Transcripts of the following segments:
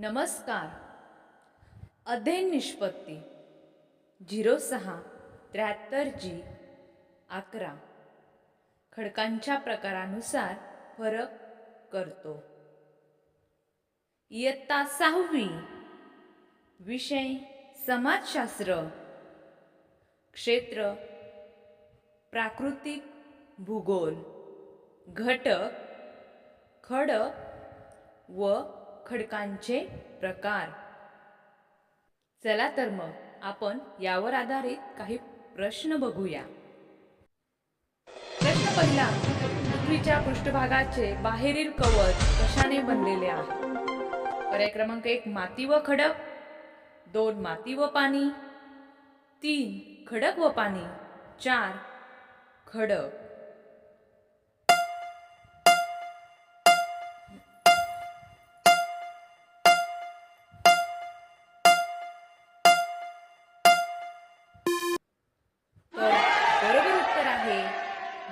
नमस्कार. अध्ययन निष्पत्ती. झिरो सहा त्र्याहत्तर जी अकरा. खडकांच्या प्रकारानुसार फरक करतो. इयत्ता सहावी. विषय समाजशास्त्र. क्षेत्र प्राकृतिक भूगोल. घटक खडक व खडकांचे प्रकार. चला तर मग आपण यावर आधारित काही प्रश्न बघूया. प्रश्न पहिला पृथ्वीच्या पृष्ठभागाचे बाहेरील कवच कशाने बनलेले आहे? पर्याय क्रमांक एक माती व खडक. दोन माती व पाणी. तीन खडक व पाणी. चार खडक.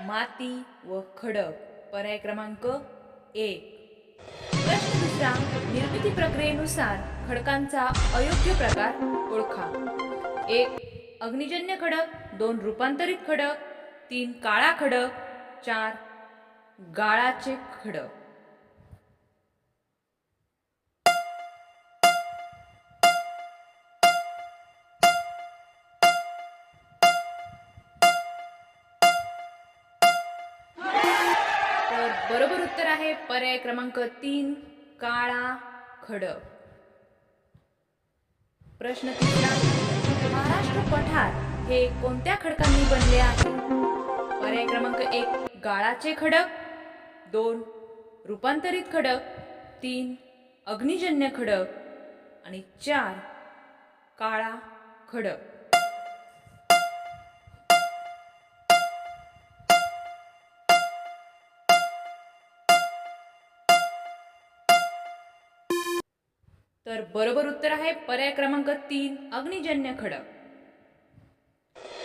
माती व खडक. पर्याय क्रमांक एक. प्रश्न दुसरा निर्मिती प्रक्रियेनुसार खडकांचा अयोग्य प्रकार ओळखा. एक अग्निजन्य खडक दोन रूपांतरित खडक तीन काळा खडक चार गाळाचे खडक. तर बरोबर उत्तर आहे पर्याय क्रमांक तीन काळा खडक. प्रश्न तिसरा महाराष्ट्र पठार हे कोणत्या खडकांनी बनले आहे? पर्याय क्रमांक एक गाळाचे खडक. दोन रूपांतरित खडक. तीन अग्निजन्य खडक. आणि चार काळा खडक. तर बरोबर उत्तर आहे पर्याय क्रमांक तीन अग्निजन्य खडक.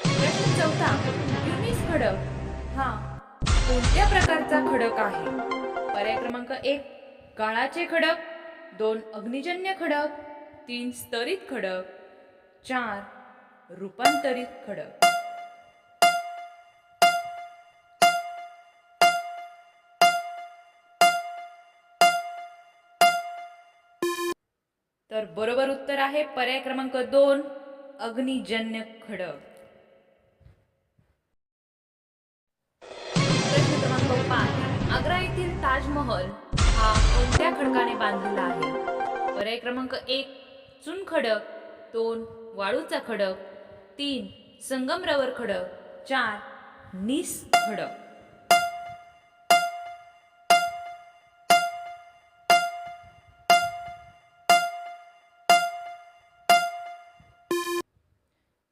प्रश्न चौथा युनिस खडक. हा कोणत्या प्रकारचा खडक आहे? पर्याय क्रमांक एक काळाचे खडक. दोन अग्निजन्य खडक. तीन स्तरित खडक. चार रूपांतरित खडक. तर बरोबर उत्तर आहे पर्याय क्रमांक दोन अग्निजन्य खडक. प्रश्न क्रमांक पाच आग्रा येथील ताजमहल हा कोणत्या खडकाने बांधलेला आहे? पर्याय क्रमांक एक चुन खडक दोन वाळूचा खडक तीन संगमरवर खडक चार निस खडक.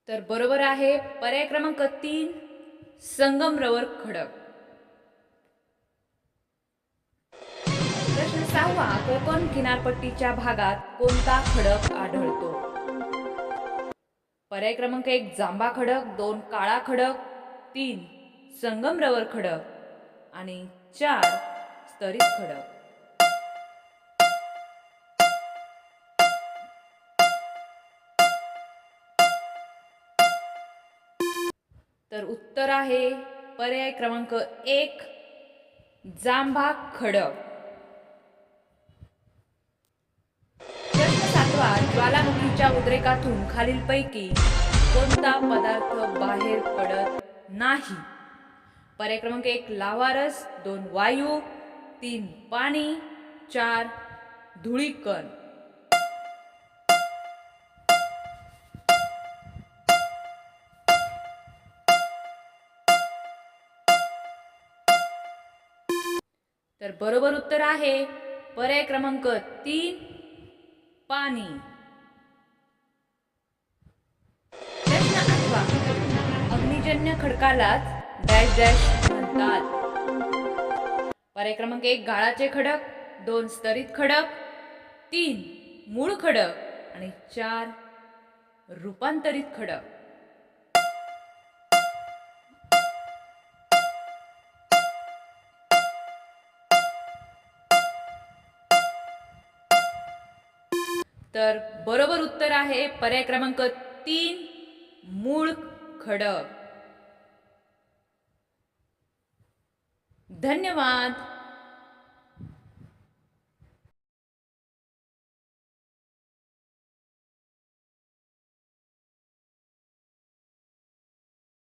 तर बरोबर आहे पर्याय क्रमांक तीन संगमरवर खडक. प्रश्न सहावा कोकण किनारपट्टीच्या भागात कोणता खडक आढळतो? पर्याय क्रमांक एक जांबा खडक दोन काळा खडक तीन संगमरवर खडक आणि चार स्तरित खडक. तर उत्तर आहे पर्याय क्रमांक एक जांभा खडक सातवा ज्वालामुखीच्या उद्रेकातून खालीलपैकी कोणता पदार्थ बाहेर पडत नाही? पर्याय क्रमांक एक लावारस दोन वायू तीन पाणी चार धुळीकण. तर बरोबर उत्तर आहे. पर्याय क्रमांक तीन पाणी. प्रश्न आठवा. अग्निजन्य खडकालाच डॅश डॅश म्हणतात. पर्याय क्रमांक एक गाळाचे खडक. दोन स्तरित खडक. तीन मूळ खडक. आणि चार रूपांतरित खडक. तर बरोबर उत्तर आहे पर्याय क्रमांक तीन मूळ खडक. धन्यवाद.